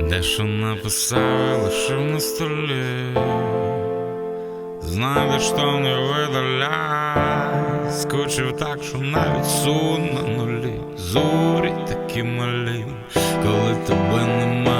Дещо написали, лишив на столі. Знайдеш, що не видаля, Скучив так, що навіть сун на нулі. Зорі такі малі, коли тебе немає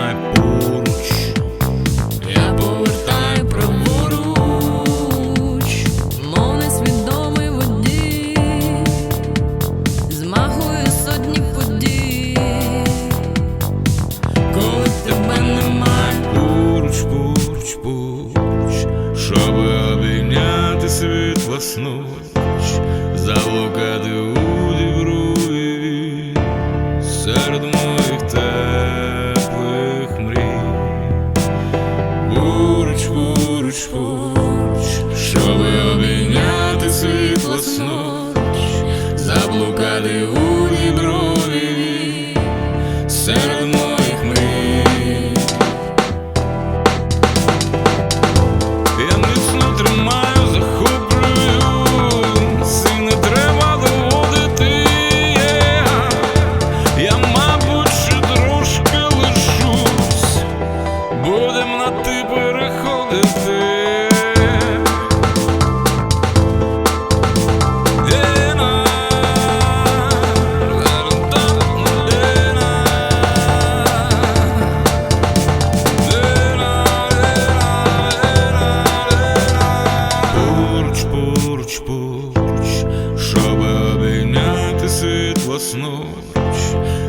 поруч, поруч Щоб обійняти світ власноруч Заблукати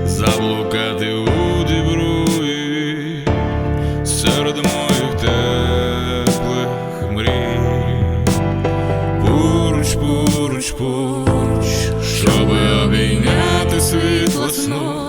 заблукати у діброві серед моїх Поруч, поруч, поруч, щоб обійняти світло власноруч,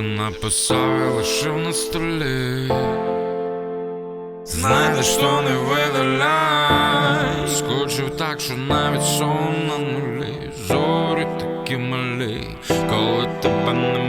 ти написав, я лишив на столі. Знайди, що не видаляй Скучив так, що навіть сон на нулі. Зорі такі малі, коли тебе не